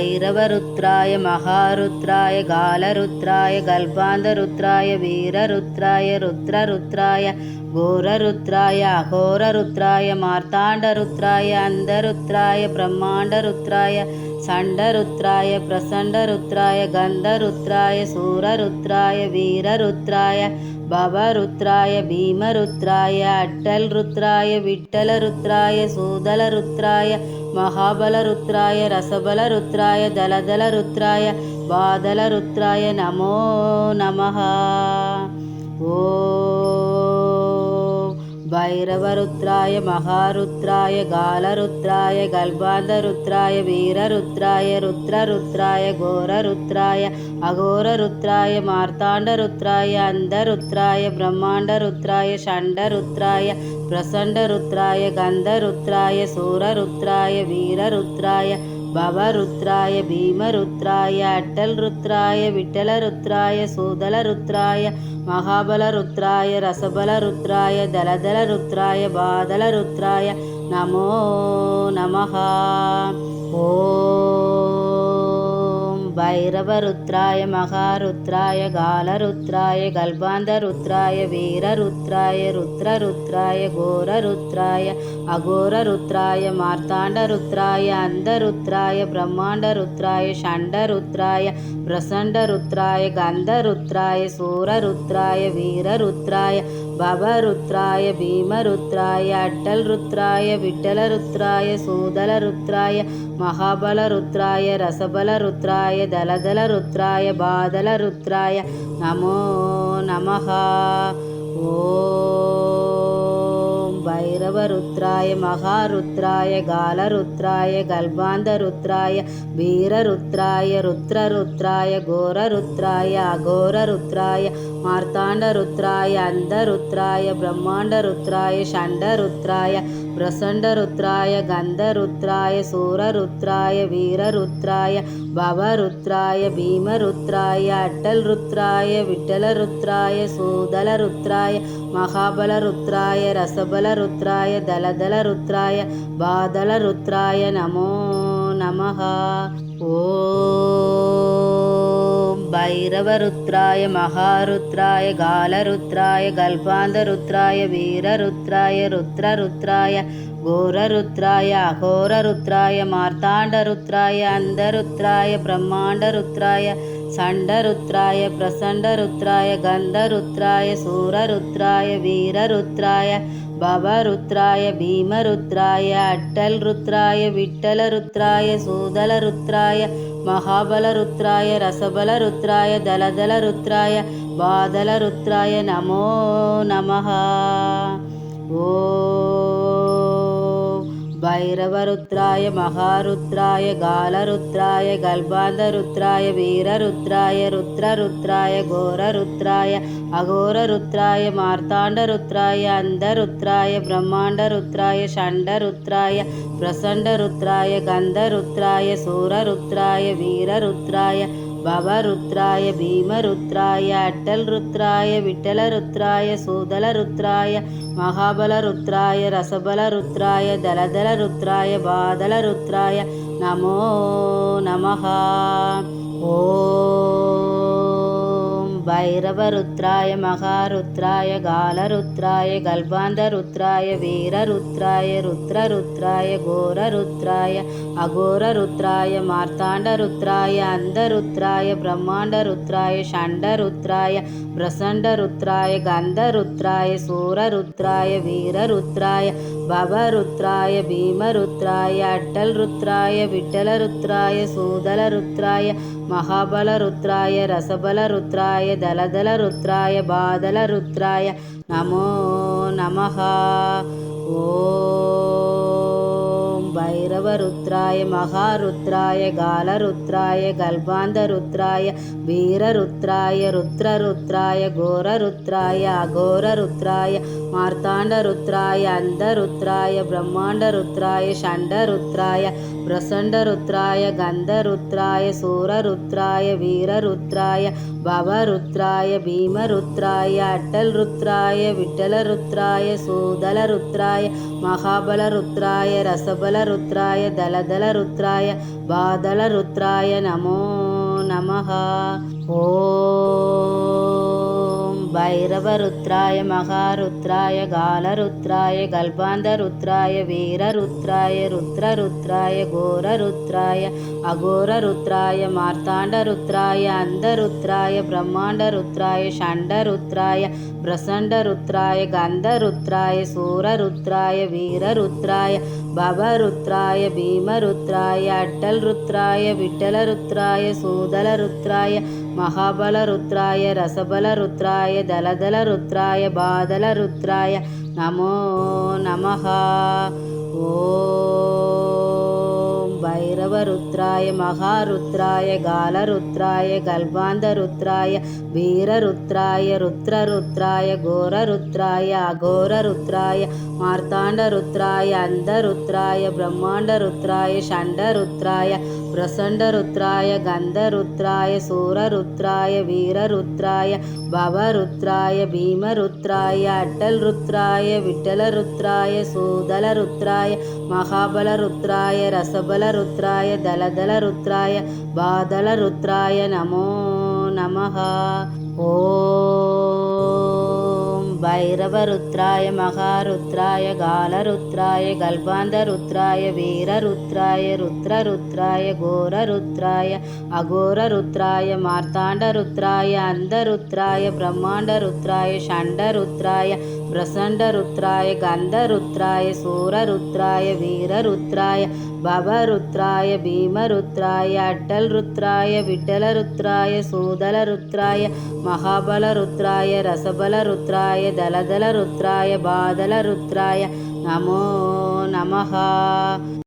భైరవరుద్రాయ మహారుద్రాయ గాలరుద్రాయ గల్పాంధరుద్రాయ వీరరుద్రాయ రుద్రరుద్రాయ ఘోరరుద్రాయ అఘోరరుద్రాయ మార్తాండరుద్రాయ అందరుద్రాయ బ్రహ్మాండరుద్రాయ సండరుద్రాయ ప్రసండరుద్రాయ గంధరుద్రాయ సూరరుద్రాయ వీరరుద్రాయ భవరుద్రాయ భీమరుద్రాయ అట్టల్ రుద్రాయ విఠల రుద్రాయ సూదల రుద్రాయ మహాబల రుద్రాయ రసబల రుద్రాయ దళదల భైరవరుద్రాయ మహారుద్రాయ గాలరుద్రాయ గల్బాంధరుద్రాయ వీరరుద్రాయ రుద్రరుద్రాయ ఘోరరుద్రాయ అఘోరరుద్రాయ మార్తాండరుద్రాయ అందరుద్రాయ బ్రహ్మాండరుద్రాయ షండరుద్రాయ ప్రసండరుద్రాయ గంధరుద్రాయ సూరరుద్రాయ వీరరుద్రాయ భవరుద్రాయ భీమరుద్రాయ అట్టల్ రుద్రాయ విఠల రుద్రాయ సోదల రుద్రాయ మహాబల రుద్రాయ రసబల రుద్రాయ దళదల రుద్రాయ బాదల రుద్రాయ నమో నమ ఓ భైరవరుద్రాయ మహారుద్రాయ గాలరుద్రాయ గల్బాంధరుద్రాయ వీరరుద్రాయ రుద్రరుద్రాయ ఘోరరుద్రాయ అఘోరరుద్రాయ మార్తాండరుద్రాయ అంధరుద్రాయ బ్రహ్మాండరుద్రాయ షండరుద్రాయ ప్రసండరుద్రాయ గంధరుద్రాయ సూరరుద్రాయ వీరరుద్రాయ భవరుద్రాయ భీమరుద్రాయ అట్టల్ రుద్రాయ విఠల రుద్రాయ సూదల రుద్రాయ మహాబల రుద్రాయ రసబల రుద్రాయ దళదల రుద్రాయ బాదల రుద్రాయ నమో నమ. ఓం భైరవరుద్రాయ మహారుద్రాయ గాలరుద్రాయ గల్బాంధరుద్రాయ వీరరుద్రాయ రుద్రరుద్రాయ ఘోరరుద్రాయ అఘోరరుద్రాయ మార్తాండరుద్రాయ అందరుద్రాయ బ్రహ్మాండరుద్రాయ షండరుద్రాయ ప్రసండరుద్రాయ मार्ताण्डरुद्राय अन्धरुद्राय ब्रह्माण्डरुद्राय षण्डरुद्राय प्रसण्डरुद्राय गन्धरुद्राय सूररुद्राय वीररुद्राय भवरुद्राय भीमरुद्राय अट्टलरुद्राय विठ्ठलरुद्राय सूदलरुद्राय महाबलरुद्राय रसबलरुद्राय दलदलरुद्राय बादलरुद्राय नमो नमः। ओ భైరవరుద్రాయ మహారుద్రాయ గాలరుద్రాయ గల్పాంధరుద్రాయ వీరరుద్రాయ రుద్రరుద్రాయ ఘోరరుద్రాయ అఘోరరుద్రాయ మార్తాండరుద్రాయ అందరుద్రాయ బ్రహ్మాండరుద్రాయ సండరుద్రాయ ప్రసండరుద్రాయ గంధరుద్రాయ సూరరుద్రాయ వీరరుద్రాయ భవరుద్రాయ భీమరుద్రాయ అట్టల్ రుద్రాయ విఠల రుద్రాయ సూదల రుద్రాయ మహాబల రుద్రాయ రసబల రుద్రాయ దళదల రుద్రాయ బాదల రుద్రాయ నమో నమ. ఓ భైరవరుద్రాయ మహారుద్రాయ గాలరుద్రాయ గల్బాంధరుద్రాయ వీరరుద్రాయ రుద్రరుద్రాయ ఘోరరుద్రాయ అఘోరరుద్రాయ మార్తాండరుద్రాయ అందరుద్రాయ బ్రహ్మాండరుద్రాయ షండరుద్రాయ ప్రసండరుద్రాయ గంధరుద్రాయ సూరరుద్రాయ వీరరుద్రాయ భవరుద్రాయ భీమరుద్రాయ అట్టల్ రుద్రాయ విఠల రుద్రాయ సోదల రుద్రాయ మహాబల రుద్రాయ రసబల రుద్రాయ దళదల రుద్రాయ బాదల రుద్రాయ నమో నమ ఓ భైరవరుద్రాయ మహారుద్రాయ గాలరుద్రాయ గల్బాంధరుద్రాయ వీరరుద్రాయ రుద్రరుద్రాయ ఘోరరుద్రాయ అఘోరరుద్రాయ మార్తాండరుద్రాయ అందరుద్రాయ బ్రహ్మాండరుద్రాయ షండరుద్రాయ ప్రసండరుద్రాయ గంధరుద్రాయ సూరరుద్రాయ వీరరుద్రాయ భవరుద్రాయ భీమరుద్రాయ అట్టల్ రుద్రాయ విఠల రుద్రాయ సూదల రుద్రాయ మహాబల రుద్రాయ రసబల రుద్రాయ దళదల రుద్రాయ బాదల రుద్రాయ నమో నమ. ఓ భైరవరుద్రాయ మహారుద్రాయ గాలరుద్రాయ గల్బాంధరుద్రాయ వీరరుద్రాయ రుద్రరుద్రాయ ఘోరరుద్రాయ అఘోరరుద్రాయ మార్తాండరుద్రాయ అందరుద్రాయ బ్రహ్మాండరుద్రాయ షండరుద్రాయ ప్రసండరుద్రాయ గంధరుద్రాయ సూరరుద్రాయ వీరరుద్రాయ భవరుద్రాయ భీమరుద్రాయ అట్టల్ రుద్రాయ విఠల రుద్రాయ సూదల రుద్రాయ మహాబల రుద్రాయ రసబల రుద్రాయ రుద్రాయ దళదళ రుద్రాయ బాదళ రుద్రాయ నమో నమ. ఓ భైరవరుద్రాయ మహారుద్రాయ గాలరుద్రాయ గల్బాంధరుద్రాయ వీరరుద్రాయ రుద్రరుద్రాయ ఘోరరుద్రాయ అఘోరరుద్రాయ మార్తాండరుద్రాయ అంధరుద్రాయ బ్రహ్మాండరుద్రాయ షండరుద్రాయ ప్రసండరుద్రాయ గంధరుద్రాయ సూరరుద్రాయ వీరరుద్రాయ భవరుద్రాయ భీమరుద్రాయ అట్టల్ రుద్రాయ విఠలరుద్రాయ సూదలరుద్రాయ సూదల రుద్రాయ మహాబల రుద్రాయ రసబల రుద్రాయ దళదల రుద్రాయ బాదల రుద్రాయ నమో నమ ఓం భైరవరుద్రాయ మహారుద్రాయ గాలరుద్రాయ గల్బాంధరుద్రాయ వీరరుద్రాయ రుద్రరుద్రాయ ప్రసండరుద్రాయ గంధరుద్రాయ సూరరుద్రాయ వీరరుద్రాయ భవరుద్రాయ భీమరుద్రాయ అట్టలరుద్రాయ విఠలరుద్రాయ సూదలరుద్రాయ మహాబలరుద్రాయ రసబలరుద్రాయ దళదలరుద్రాయ బాదలరుద్రాయ నమో నమ. ఓ भैरवरुद्राय महारुद्राय गालरुद्राय गल्भान्धरुद्राय वीररुद्राय रुद्ररुद्राय घोररुद्राय अघोररुद्राय मार्ताण्डरुद्राय अन्धरुद्राय ब्रह्माण्डरुद्राय षण्डरुद्राय ప్రసండరుద్రాయ గంధరుద్రాయ సూరరుద్రాయ వీరరుద్రాయ భవరుద్రాయ భీమరుద్రాయ అట్టల్ రుద్రాయ విఠల రుద్రాయ సూదల రుద్రాయ మహాబల రుద్రాయ రసబల రుద్రాయ దళదళ రుద్రాయ బాదల రుద్రాయ నమో నమ